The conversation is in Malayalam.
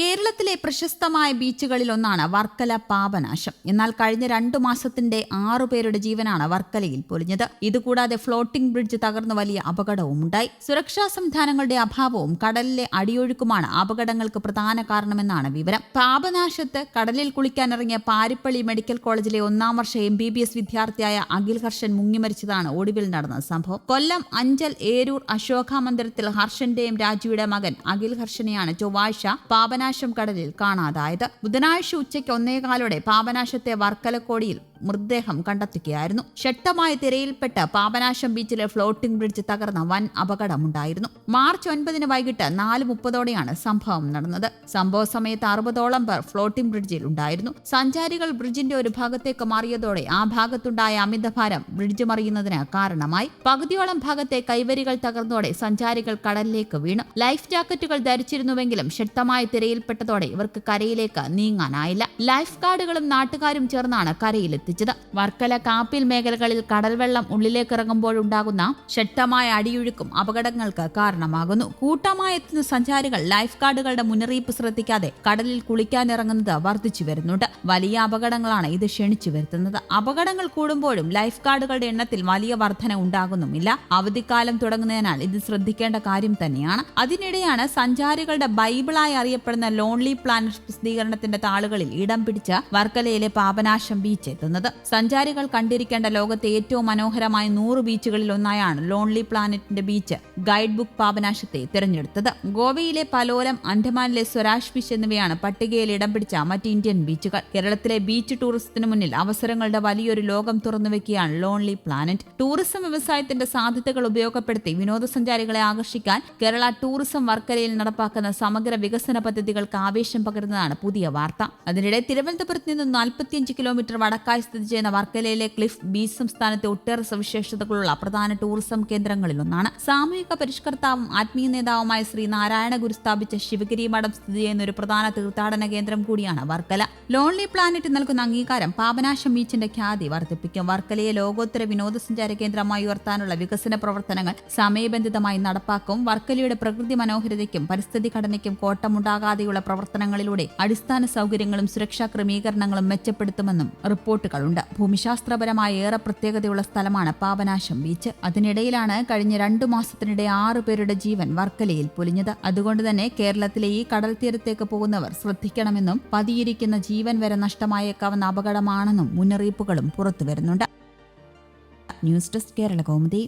കേരളത്തിലെ പ്രശസ്തമായ ബീച്ചുകളിൽ ഒന്നാണ് വർക്കല പാപനാശം. എന്നാൽ കഴിഞ്ഞ രണ്ടു മാസത്തിന്റെ ആറു പേരുടെ ജീവനാണ് വർക്കലയിൽ പൊലിഞ്ഞത്. ഇതുകൂടാതെ ഫ്ലോട്ടിംഗ് ബ്രിഡ്ജ് തകർന്നു വലിയ അപകടവും ഉണ്ടായി. സുരക്ഷാ സംവിധാനങ്ങളുടെ അഭാവവും കടലിലെ അടിയൊഴുക്കുമാണ് അപകടങ്ങൾക്ക് പ്രധാന കാരണമെന്നാണ് വിവരം. പാപനാശത്ത് കടലിൽ കുളിക്കാനിറങ്ങിയ പാരിപ്പള്ളി മെഡിക്കൽ കോളേജിലെ ഒന്നാം വർഷ എം ബി ബി എസ് വിദ്യാർത്ഥിയായ അഖിൽ ഹർഷൻ മുങ്ങിമരിച്ചതാണ് ഒടുവിൽ നടന്ന സംഭവം. കൊല്ലം അഞ്ചൽ ഏരൂർ അശോക മന്ദിരത്തിൽ ഹർഷന്റെയും രാജുവിയുടെ മകൻ അഖിൽ ഹർഷനെയാണ് ചൊവ്വാഴ്ച പാപനാശം കടലിൽ കാണാതായത്. ബുധനാഴ്ച ഉച്ചയ്ക്ക് ഒന്നേകാലോടെ പാപനാശത്തെ വർക്കലക്കോടിയിൽ മൃതദേഹം കണ്ടെത്തുകയായിരുന്നു. ശക്തമായ തിരയിൽപ്പെട്ട് പാപനാശം ബീച്ചിലെ ഫ്ലോട്ടിംഗ് ബ്രിഡ്ജ് തകർന്ന വൻ അപകടമുണ്ടായിരുന്നു. മാർച്ച് ഒൻപതിന് വൈകിട്ട് നാല് മുപ്പതോടെയാണ് സംഭവം നടന്നത്. സംഭവ സമയത്ത് അറുപതോളം പേർ ഫ്ലോട്ടിംഗ് ബ്രിഡ്ജിൽ ഉണ്ടായിരുന്നു. സഞ്ചാരികൾ ബ്രിഡ്ജിന്റെ ഒരു ഭാഗത്തേക്ക് മാറിയതോടെ ആ ഭാഗത്തുണ്ടായ അമിതഭാരം ബ്രിഡ്ജ് മറിയുന്നതിന് കാരണമായി. പകുതിയോളം ഭാഗത്തെ കൈവരികൾ തകർന്നതോടെ സഞ്ചാരികൾ കടലിലേക്ക് വീണു. ലൈഫ് ജാക്കറ്റുകൾ ധരിച്ചിരുന്നുവെങ്കിലും ശക്തമായ തിരയിൽപ്പെട്ടതോടെ ഇവർക്ക് കരയിലേക്ക് നീങ്ങാനായില്ല. ലൈഫ് ഗാർഡുകളും നാട്ടുകാരും ചേർന്നാണ് കരയിലെത്തിച്ചത്. വർക്കല കാപ്പിൽ മേഖലകളിൽ കടൽവെള്ളം ഉള്ളിലേക്ക് ഇറങ്ങുമ്പോഴുണ്ടാകുന്ന ശക്തമായ അടിയൊഴുക്കും അപകടങ്ങൾക്ക് കാരണമാകുന്നു. കൂട്ടമായി എത്തുന്ന സഞ്ചാരികൾ ലൈഫ് ഗാർഡുകളുടെ മുന്നറിയിപ്പ് ശ്രദ്ധിക്കാതെ കടലിൽ കുളിക്കാനിറങ്ങുന്നത് വർദ്ധിച്ചു വരുന്നുണ്ട്. വലിയ അപകടങ്ങളാണ് ഇത് ക്ഷണിച്ചു വരുത്തുന്നത്. അപകടങ്ങൾ കൂടുമ്പോഴും ലൈഫ് ഗാർഡുകളുടെ എണ്ണത്തിൽ വലിയ വർധന ഉണ്ടാകുന്നുമില്ല. അവധിക്കാലം തുടങ്ങുന്നതിനാൽ ഇത് ശ്രദ്ധിക്കേണ്ട കാര്യം തന്നെയാണ്. അതിനിടെയാണ് സഞ്ചാരികളുടെ ബൈബിളായി അറിയപ്പെടുന്ന ലോൺലി പ്ലാനറ്റ് പ്രസിദ്ധീകരണത്തിന്റെ താളുകളിൽ ഇടം പിടിച്ച വർക്കലയിലെ പാപനാശം ബീച്ച് എത്തുന്നത്. സഞ്ചാരികൾ കണ്ടിരിക്കേണ്ട ലോകത്തെ ഏറ്റവും മനോഹരമായ നൂറ് ബീച്ചുകളിൽ ഒന്നായാണ് ലോൺലി പ്ലാനറ്റിന്റെ ബീച്ച് ഗൈഡ് ബുക്ക് പാപനാശത്തെ തിരഞ്ഞെടുത്തത്. ഗോവയിലെ പലോലം അൻഡമാനിലെ സ്വരാജ് ബീച്ച് എന്നിവയാണ് പട്ടികയിൽ ഇടം പിടിച്ച മറ്റ് ഇന്ത്യൻ ബീച്ചുകൾ കേരളത്തിലെ ബീച്ച് ടൂറിസത്തിന് മുന്നിൽ അവസരങ്ങളുടെ വലിയൊരു ലോകം തുറന്നുവെക്കുകയാണ് ലോൺലി പ്ലാനറ്റ് ടൂറിസം വ്യവസായത്തിന്റെ സാധ്യതകൾ ഉപയോഗപ്പെടുത്തി വിനോദസഞ്ചാരികളെ ആകർഷിക്കാൻ കേരള ടൂറിസം വർക്കലയിൽ നടപ്പാക്കുന്ന സമഗ്ര വികസന പദ്ധതികൾക്ക് ആവേശം പകരുന്നതാണ് പുതിയ വാർത്ത. അതിനിടെ തിരുവനന്തപുരത്ത് നിന്ന് നാൽപ്പത്തിയഞ്ച് കിലോമീറ്റർ വടക്കായി സ്ഥിതി ചെയ്യുന്ന വർക്കലയിലെ ക്ലിഫ് ബീച്ച് സംസ്ഥാനത്തെ ഒട്ടേറെ സവിശേഷതകളുള്ള പ്രധാന ടൂറിസം കേന്ദ്രങ്ങളിലൊന്നാണ്. സാമൂഹിക പരിഷ്കർത്താവും ആത്മീയ നേതാവുമായ ശ്രീ നാരായണ ഗുരു സ്ഥാപിച്ച ശിവഗിരി മഠം സ്ഥിതി ചെയ്യുന്ന ഒരു പ്രധാന തീർത്ഥാടന കേന്ദ്രം കൂടിയാണ് വർക്കല. ലോൺലി പ്ലാനറ്റ് നൽകുന്ന അംഗീകാരം പാപനാശം ബീച്ചിന്റെ ഖ്യാതി വർദ്ധിപ്പിക്കും. വർക്കലയെ ലോകോത്തര വിനോദസഞ്ചാര കേന്ദ്രമായി ഉയർത്താനുള്ള വികസന പ്രവർത്തനങ്ങൾ സമയബന്ധിതമായി നടപ്പാക്കും. വർക്കലയുടെ പ്രകൃതി മനോഹരതയ്ക്കും പരിസ്ഥിതി ഘടനയ്ക്കും കോട്ടമുണ്ടാകാതെയുള്ള പ്രവർത്തനങ്ങളിലൂടെ അടിസ്ഥാന സൗകര്യങ്ങളും സുരക്ഷാ ക്രമീകരണങ്ങളും മെച്ചപ്പെടുത്തുമെന്നും റിപ്പോർട്ടുകളുണ്ട്. ഭൂമിശാസ്ത്രപരമായ ഏറെ പ്രത്യേകതയുള്ള സ്ഥലമാണ് പാപനാശം ബീച്ച്. അതിനിടയിലാണ് കഴിഞ്ഞ രണ്ടു മാസത്തിനിടെ ആറു പേരുടെ ജീവൻ വർക്കലയിൽ പൊലിഞ്ഞത്. അതുകൊണ്ട് തന്നെ കേരളത്തിലെ ഈ കടൽ തീരത്തേക്ക് പോകുന്നവർ ശ്രദ്ധിക്കണമെന്നും പതിയിരിക്കുന്ന ജീവൻ വരെ നഷ്ടമായേക്കാവുന്ന അപകടമാണെന്നും മുന്നറിയിപ്പുകളും പുറത്തുവരുന്നുണ്ട്. News desk Kerala Kaumudi.